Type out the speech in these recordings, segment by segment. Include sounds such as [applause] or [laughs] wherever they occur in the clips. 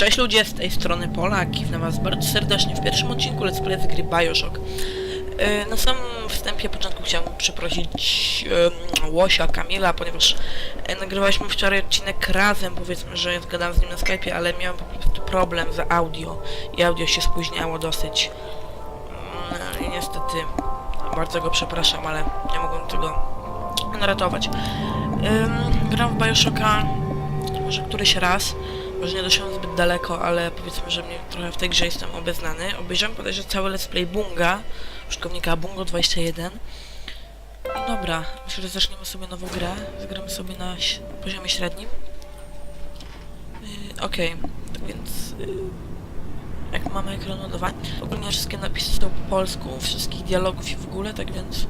Cześć ludzie, z tej strony Polak i witam was bardzo serdecznie w pierwszym odcinku Let's Play z gry Bioshock. E, Na samym wstępie początku chciałem przeprosić Łosia, Kamila, ponieważ e, nagrywaliśmy wczoraj odcinek razem, powiedzmy, że zgadałem z nim na Skype'ie, ale miałem po prostu problem z audio i audio się spóźniało dosyć. Mm, I niestety bardzo go przepraszam, ale nie mogłem tego naratować. Ym, gram w Bioshocka może któryś raz, może nie doszedłem zbyt daleko, ale powiedzmy, że mnie trochę w tej grze jestem obeznany. Obejrzałem podejrzewam cały let's play Bunga, użytkownika Bungo21. I dobra, myślę, że zaczniemy sobie nową grę. Zagramy sobie na poziomie średnim. Yy, Okej, tak więc... Yy, jak mamy ekran ładowania. Ogólnie wszystkie napisy są po polsku, wszystkich dialogów i w ogóle, tak więc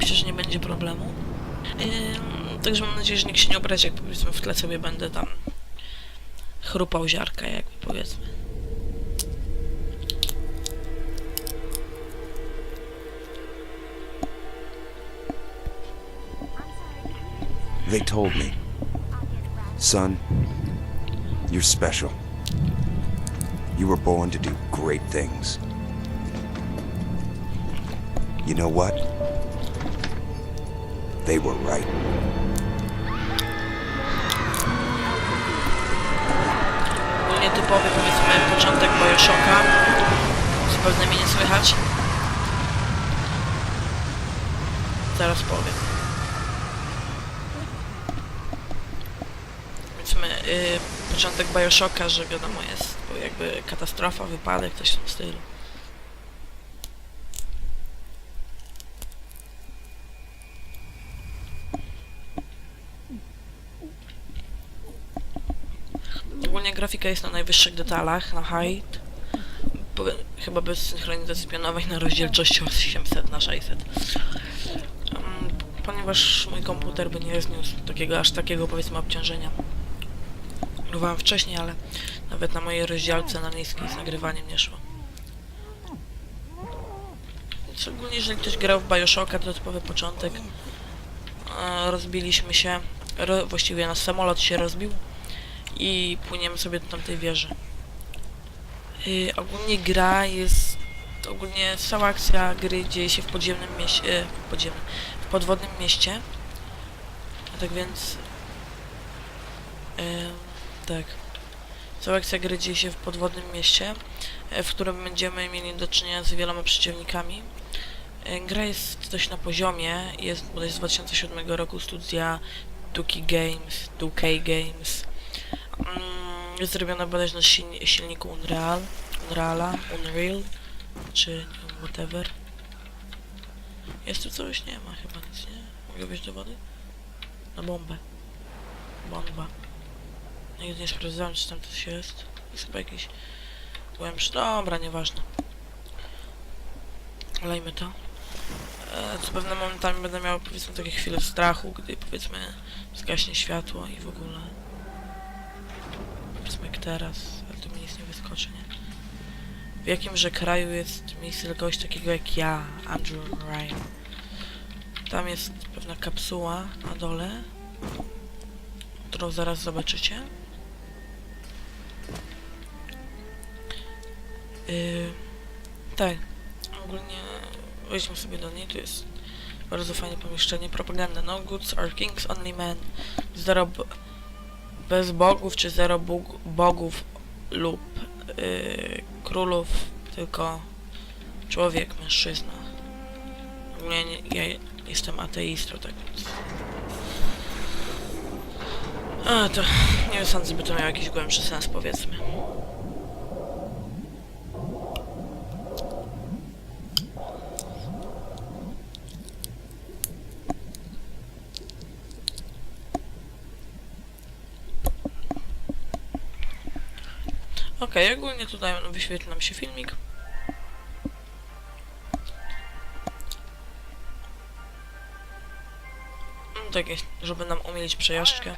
myślę, że nie będzie problemu. Ym, także mam nadzieję, że nikt się nie obrazi, jak powiedzmy w tle sobie będę tam chrupał ziarka, jakby powiedzmy. They told me. Son, you're special. You were born to do great things. You know what? They were right. Typowy powiedzmy początek Bioshocka. Zupełnie mnie nie słychać. Zaraz powiem. Powiedzmy yy, początek Bioshocka, że wiadomo jest jakby katastrofa, wypadek, coś w tym stylu. Ogólnie grafika jest na najwyższych detalach, na height. Bo, chyba bez synchronizacji pionowej na rozdzielczości 800 na 600. Um, ponieważ mój komputer by nie zniósł takiego, aż takiego powiedzmy obciążenia. Próbowałem wcześniej, ale nawet na mojej rozdziałce na niskiej z nagrywaniem nie szło. Więc ogólnie jeżeli ktoś grał w Bioshocka, to typowy początek. E, rozbiliśmy się, ro, właściwie nasz samolot się rozbił i płyniemy sobie do tamtej wieży. Yy, ogólnie gra jest... Ogólnie cała akcja gry dzieje się w podziemnym mieście... E, w podziemnym... w podwodnym mieście. A tak więc... Yy, tak. Cała akcja gry dzieje się w podwodnym mieście, e, w którym będziemy mieli do czynienia z wieloma przeciwnikami. E, Gra jest dość na poziomie, jest bodaj z 2007 roku studia Duki Games, 2K Games. Mm, zrobiona bodaj na silni silniku Unreal, Unreala, Unreal, czy whatever. Jest tu coś? Nie ma chyba nic, nie? Mogę wejść do wody? Na bombę. Bomba. Nigdy nie sprawdzałem, czy tam coś jest. Jest chyba jakiś głębszy. Dobra, nieważne. Olejmy to. E, co pewne momentami będę miał powiedzmy takie chwile strachu, gdy powiedzmy zgaśnie światło i w ogóle. Jak teraz, ale tu mi nic nie wyskoczy, nie? W jakimże kraju jest miejsce dla kogoś takiego jak ja, Andrew Ryan? Tam jest pewna kapsuła na dole, którą zaraz zobaczycie. Yy, tak, ogólnie wejdźmy sobie do niej, tu jest bardzo fajne pomieszczenie, propaganda, no goods are kings, only men, zero b- bez bogów czy zero bogów lub yy, królów, tylko człowiek, mężczyzna. Ogólnie nie, ja jestem ateistą, tak więc... A, to nie sądzę, by to miało jakiś głębszy sens, powiedzmy. Okej, ogólnie tutaj wyświetli nam się filmik. Mm, Tak jest, żeby nam umilić przejażdżkę.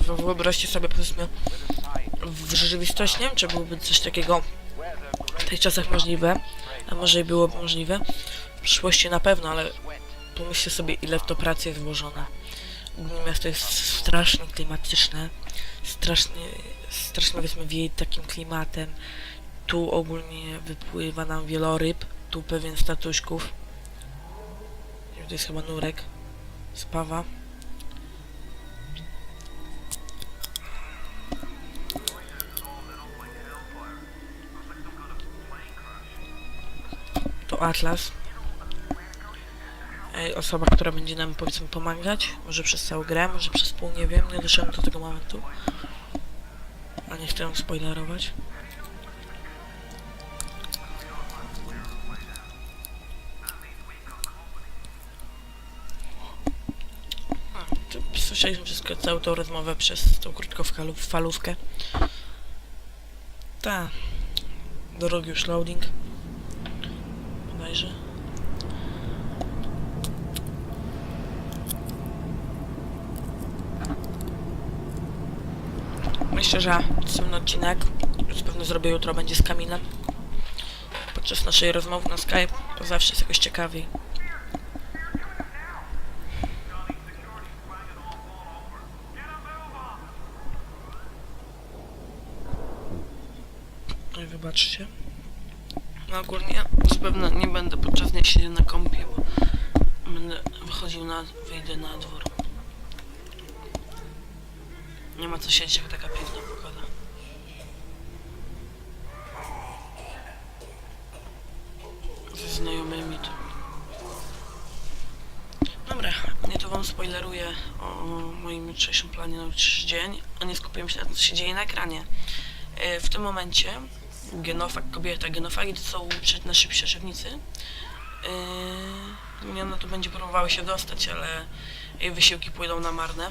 Wyobraźcie sobie powiedzmy w rzeczywistości, nie wiem czy byłoby coś takiego w tych czasach możliwe, a może i byłoby możliwe. W przyszłości na pewno, ale pomyślcie sobie ile w to pracy jest włożone. Miasto jest strasznie klimatyczne, strasznie, strasznie powiedzmy wieje takim klimatem. Tu ogólnie wypływa nam wieloryb, tu pewien statuśków. To jest chyba nurek, spawa. Atlas. Osoba, która będzie nam powiedzmy pomagać, może przez całą grę, może przez pół, nie wiem, nie doszedłem do tego momentu. A nie chcę spoilerować. Słyszeliśmy wszystko, całą tą rozmowę przez tą krótkofalówkę. Ta. Drogi już loading. Myślę, że następny odcinek, już pewno zrobię jutro, będzie z Kamilem. Podczas naszej rozmowy na Skype, to zawsze jest jakoś ciekawiej. Oj, wybaczcie. No ogólnie zapewne nie będę podczas dnia siedział na kąpie, bo będę wychodził na... wyjdę na dwór. Nie ma co siedzieć, jak taka piękna pogoda. Ze znajomymi to... Dobra, nie to wam spoileruję o moim jutrzejszym planie na dzień, a nie skupiłem się na tym, co się dzieje na ekranie. E, W tym momencie genofag, kobieta, genofagi to są nasi przeciwnicy. Yy, ona tu będzie próbowała się dostać, ale jej wysiłki pójdą na marne.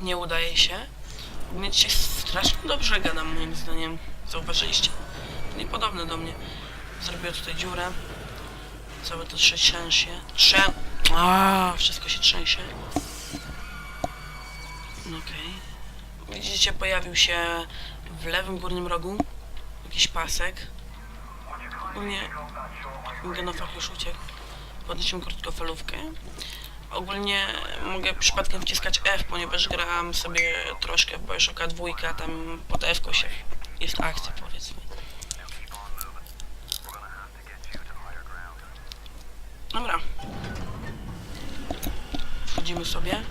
Nie udaje się. Mnie dzisiaj strasznie dobrze gadam, moim zdaniem. Zauważyliście? Niepodobne do mnie. Zrobię tutaj dziurę. Całe to trzęsie. Trzę... A, wszystko się trzęsie. Okej. Widzicie, pojawił się w lewym górnym rogu jakiś pasek. Ogólnie genofach już uciekł. Podniosłem krótkofalówkę. Ogólnie mogę przypadkiem wciskać F, ponieważ grałem sobie troszkę w Bioshocka dwójka, tam pod F się jest akcja powiedzmy. Dobra. Wchodzimy sobie.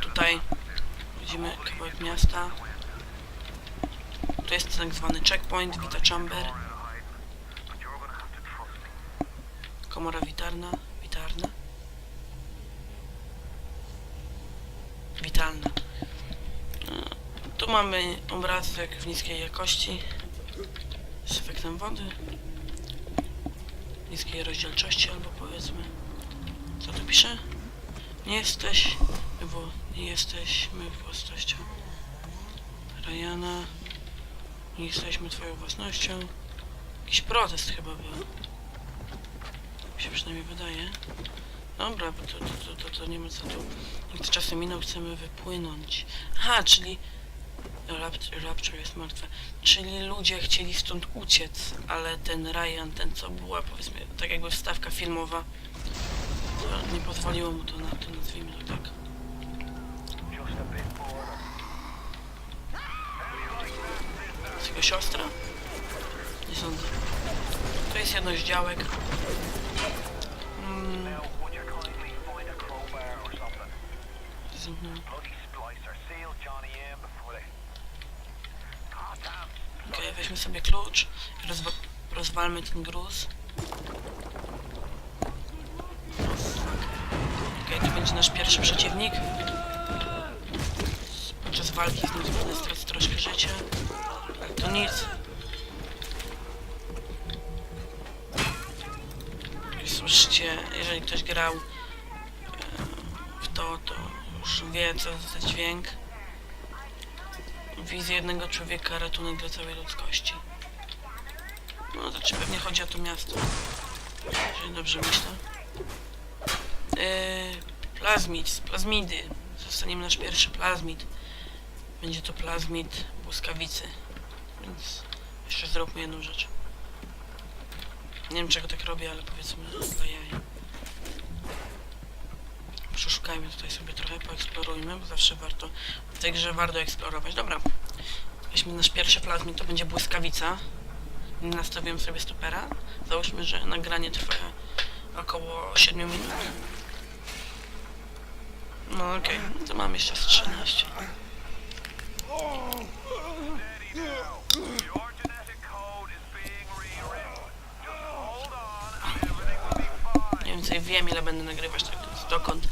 Tutaj widzimy kawałek miasta. To jest tak zwany checkpoint, Vita Chamber. Komora witarna, witarna. Witalna. Tu mamy obrazek w niskiej jakości z efektem wody. Niskiej rozdzielczości albo powiedzmy. Co tu pisze? Nie jesteś, bo nie jesteśmy własnością. Rajana. Nie jesteśmy twoją własnością. Jakiś protest chyba był. Mi się przynajmniej wydaje. Dobra, bo to, to, to, to, nie ma co tu. To czasem minął, chcemy wypłynąć. Aha, czyli... Rapture, jest martwe. Czyli ludzie chcieli stąd uciec, ale ten Ryan, ten co była powiedzmy tak jakby wstawka filmowa, nie pozwoliło mu to na to, nazwijmy to tak. Jego siostra? Nie sądzę. To jest jedno z działek. Mm, zamknąłem. Okej, weźmy sobie klucz, rozwa rozwalmy ten gruz. Okej, to będzie nasz pierwszy przeciwnik. Podczas walki z nim zapewne stracę troszkę życia. To nic. Słyszycie, jeżeli ktoś grał e, w to, to już wie co za dźwięk. Wizja jednego człowieka, ratunek dla całej ludzkości. No Znaczy pewnie chodzi o to miasto. Jeżeli dobrze myślę. Yy, plazmid, plazmidy. Zostaniemy nasz pierwszy plazmid. Będzie to plazmid błyskawicy. Więc jeszcze zróbmy jedną rzecz. Nie wiem czego tak robię, ale powiedzmy dla jaj. Przeszukajmy tutaj sobie trochę, poeksplorujmy, bo zawsze warto, w tej grze warto eksplorować. Dobra, weźmy nasz pierwszy plazmid, to będzie błyskawica. Nastawiłem sobie stopera. Załóżmy, że nagranie trwa około 7 minut. No okej, to mam jeszcze z 13. Be fine. Mniej więcej wiem ile będę nagrywać, tak dokąd.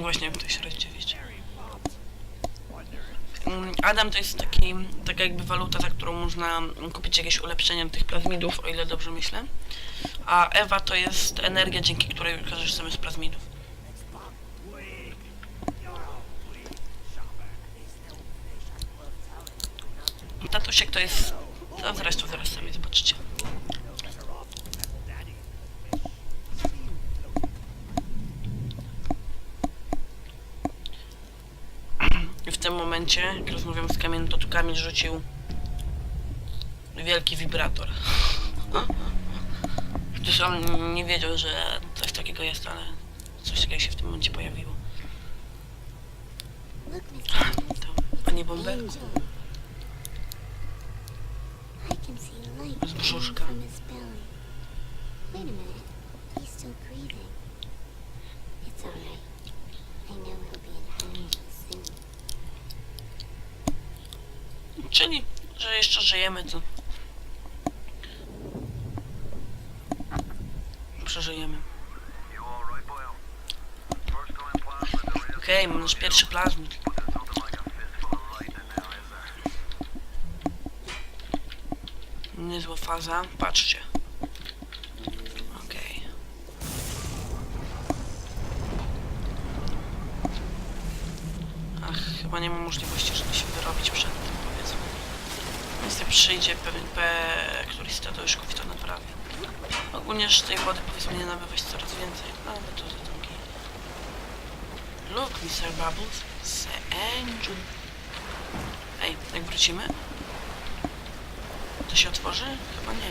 Właśnie jak to się rozdzielić. Mm, Adam to jest taki, taka jakby waluta, za którą można kupić jakieś ulepszenia tych plazmidów, o ile dobrze myślę. A Ewa to jest energia, dzięki której korzystamy z plazmidów. Tatusiek to jest... No zresztą zaraz sami zobaczycie. I w tym momencie, jak rozmawiam z Kamilem, to tu Kamil rzucił wielki wibrator. [laughs] Przecież on nie wiedział, że coś takiego jest, ale coś takiego się w tym momencie pojawiło. Look, Mr. To pani Bąbelku. Czyli, że jeszcze żyjemy, to przeżyjemy. Okej, mam nasz pierwszy there? Niezła faza. Patrzcie. Okej. Ach, chyba nie ma możliwości, żeby się wyrobić przed tym, powiedzmy. Więc jak przyjdzie pewien P, któryś z tatuszków i to naprawi. Ogólnie, że tej wody powiedzmy nie nabywać coraz więcej, no ale to za drugi. Look, Mr. Bubbles, the angel. Ej, jak wrócimy? To się otworzy? Chyba nie.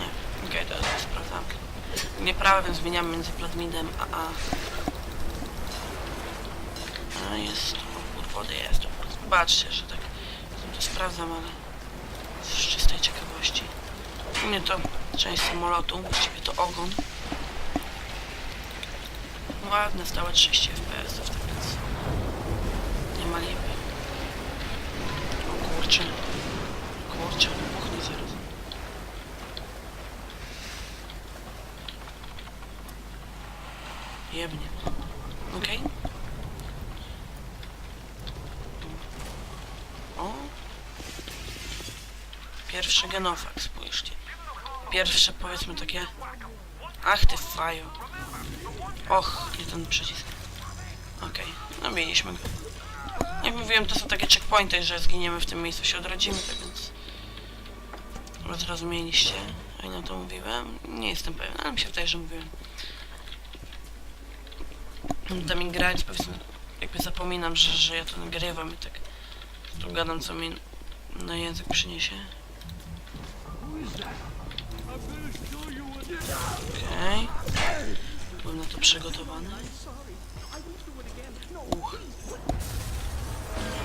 Nie. Okej, to to sprawdzam. Nieprawem zmieniam między plazmidem a a. A jest. Opór wody jest. Opór. Zobaczcie, że tak. Sprawdzam, ale z czystej ciekawości. U mnie to część samolotu, właściwie to ogon. Ładne, stałe 30 fps, tak więc nie ma lipy. O kurczę. Kurczę, wybuchnie zaraz. Jebnie. Okej. O. Pierwszy genofak, spójrzcie. Pierwsze, powiedzmy, takie... Ach, ty fajo. Och, nie ten przycisk. Okej, no mieliśmy go. Jak mówiłem, to są takie checkpointy, że zginiemy w tym miejscu, się odrodzimy, tak więc... Zrozumieliście, a na to mówiłem. Nie jestem pewien, ale mi się wydaje, że mówiłem. Tam grać, powiedzmy, jakby zapominam, że, że ja to nagrywam i tak tu gadam, co mi na język przyniesie. Okej. Byłem na to przygotowany. Uch.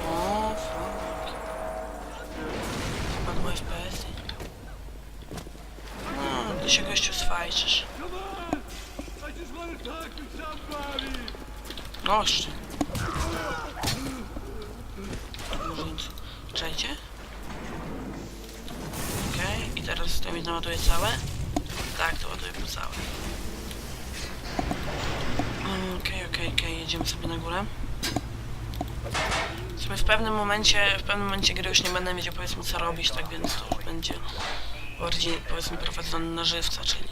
O, fuck. Spadły FPS-y. No, ty się gościu swajczysz. No, jeszcze. Murzyńcy. Czajcie? Teraz to mi naładuje całe? Tak, to ładuje po całe. Okej, okej, okej, jedziemy sobie na górę. Sobie w pewnym momencie, w pewnym momencie gry już nie będę wiedział powiedzmy co robić, tak więc to już będzie bardziej powiedzmy prowadzony na żywca, czyli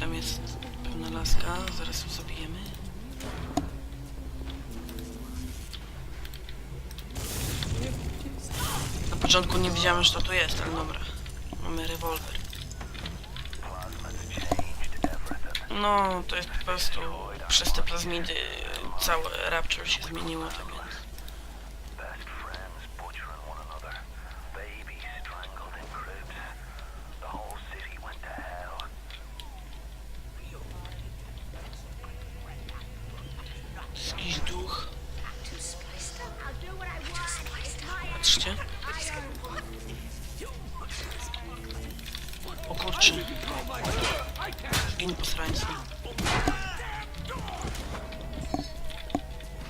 tam jest pewna laska, zaraz ją zabijemy. Na początku nie wiedziałem, że to tu jest, ale dobra. Mamy rewolwer. No, to jest po prostu przez te plazmidy całe Rapture się zmieniło, tak więc... Best friends butchering O kurczę. Gin posrańcy.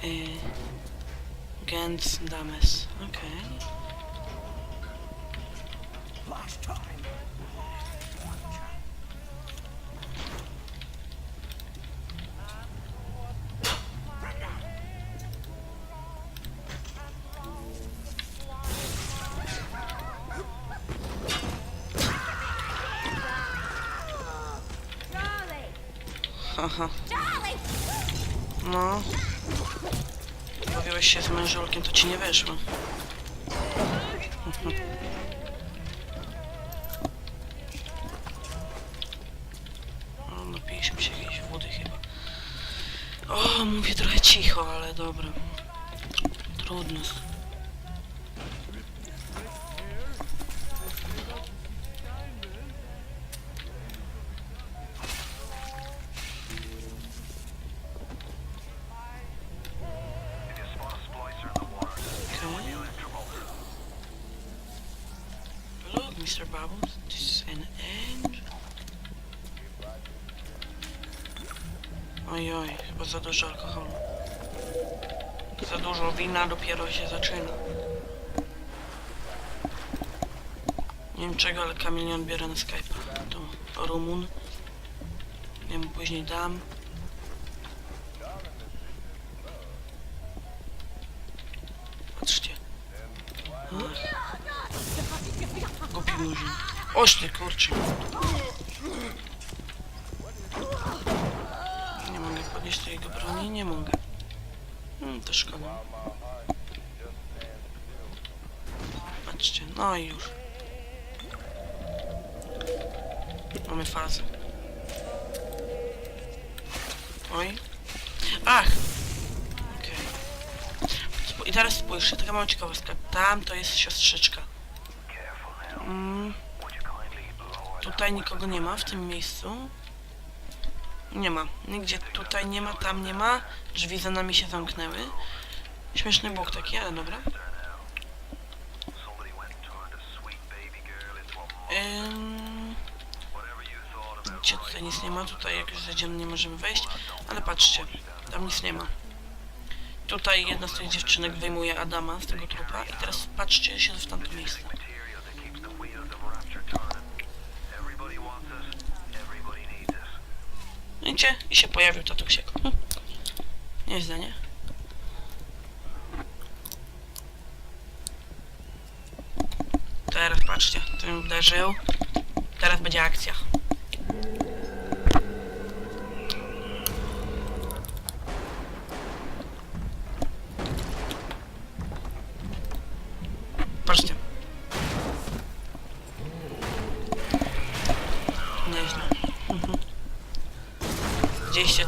Yy. Gens Dames. Okej. No. Bawiłeś się z mężulkiem, to ci nie weszło. [laughs] O, napiliśmy się jakiejś wody chyba. O, mówię trochę cicho, ale dobra. Trudno. Za dużo alkoholu. Za dużo wina dopiero się zaczyna. Nie wiem czego, ale Kamil nie odbiera na Skype'a. To Rumun. Ja mu później dam. Patrzcie. Głupi murzyn. Oś ty kurczę. Podnieść tej jego broni, nie mogę. Hmm, to szkoda. Patrzcie, no i już. Mamy fazę. Oj. Ach! Okej. Spo- I teraz spójrzcie, taka mała ciekawostka. Tam to jest siostrzyczka. Mm, tutaj nikogo nie ma w tym miejscu. Nie ma. Nigdzie tutaj nie ma, tam nie ma. Drzwi za nami się zamknęły. Śmieszny bóg taki, ale dobra. Ym, gdzie tutaj nic nie ma? Tutaj jak już zejdziemy nie możemy wejść. Ale patrzcie, tam nic nie ma. Tutaj jedna z tych dziewczynek wyjmuje Adama z tego trupa. I teraz patrzcie się w tamto miejsce. Widzicie? I się pojawił tatusiek. Hm. Nieźle, nie? Teraz patrzcie, ten uderzył. Teraz będzie akcja.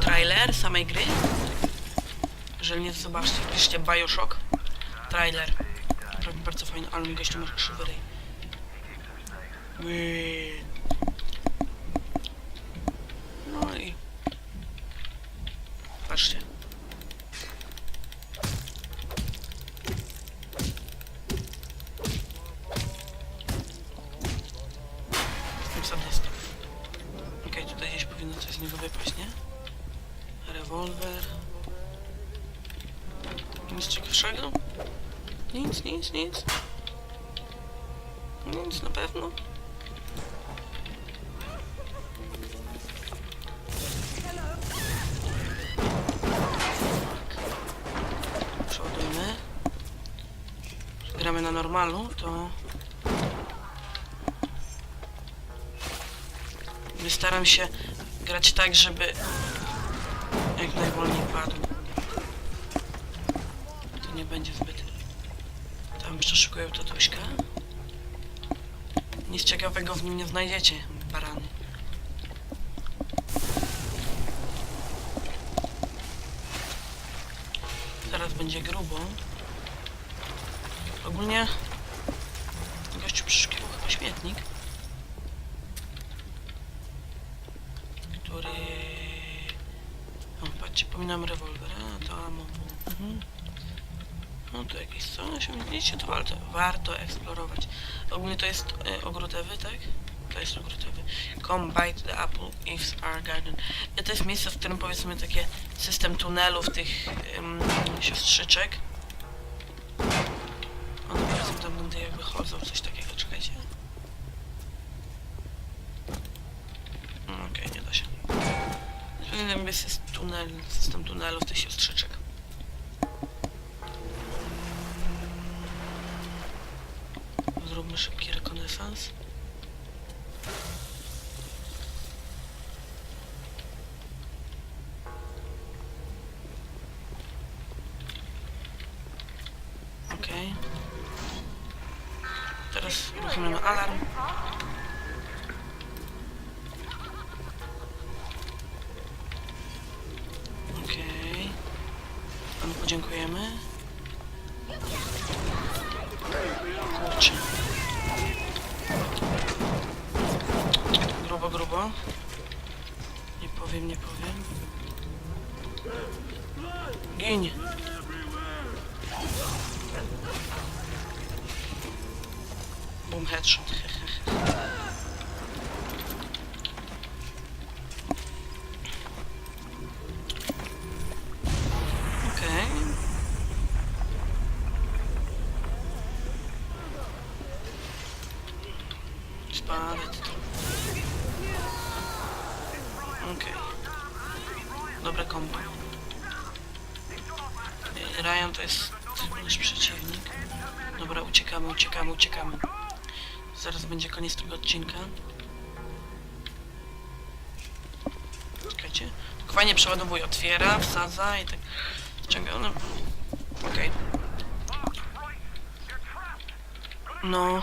Trailer samej gry? Jeżeli nie, zobaczcie. Piszcie Bioshock. Trailer. Naprawdę bardzo fajny, ale mi gościu ma krzywy ryj. Nic ciekawszego? Nic, nic, nic. Nic na pewno. Przodujmy. Gramy na normalu, to... Staram się grać tak, żeby jak najwolniej padł. Nie będzie zbyt... Tam jeszcze szykują tatuśka. Nic ciekawego w nim nie znajdziecie, barany. Zaraz będzie grubo. Ogólnie gościu przeszukiwał chyba śmietnik. Który... O, patrzcie, pominam rewolwer, a to ammo. Mhm. No tu jakieś coś, widzicie, to warto, warto eksplorować. Ogólnie to jest e, ogród Ewy, tak? To jest ogród Ewy. Come bite the apple, Eve's our garden. I to jest miejsce, w którym powiedzmy takie system tunelów tych em, siostrzyczek. Zróbmy szybki rekonesans. Będzie koniec tego odcinka. Czekajcie. Tak fajnie przeładowuje, otwiera, wsadza i tak ściąga. No. Okej. No.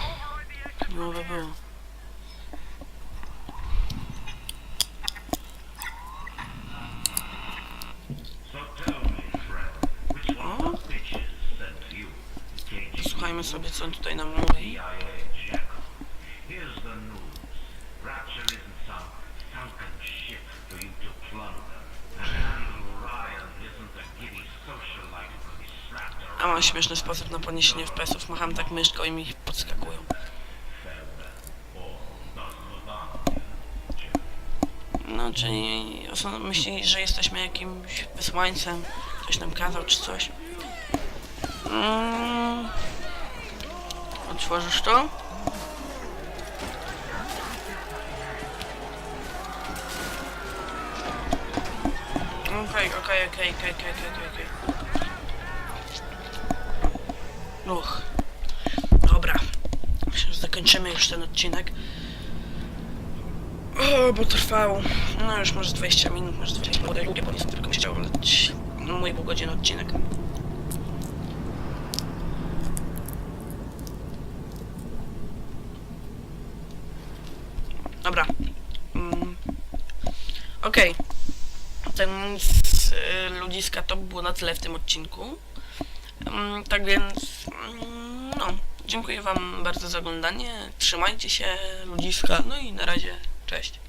Było by było. Sobie, co on tutaj nam mówi. A mam śmieszny sposób na podniesienie FPS-ów. Macham tak myszką i mi podskakują. No, czyli osoba myśli, że jesteśmy jakimś wysłańcem, ktoś nam kazał czy coś. Mm. Otworzysz to? Okej, okej, okej, okej, okej, okej. Uch. Dobra. Myślę, że zakończymy już ten odcinek. O, bo trwał. No już może 20 minut, może 20 minut. Lubię, bo nie tylko mi się chciało. No, mój pół godziny odcinek. Dobra. Mm. Okej. Ten z y, ludziska to było na tyle w tym odcinku. Mm, tak więc, dziękuję Wam bardzo za oglądanie. Trzymajcie się, ludziska. No i na razie, cześć.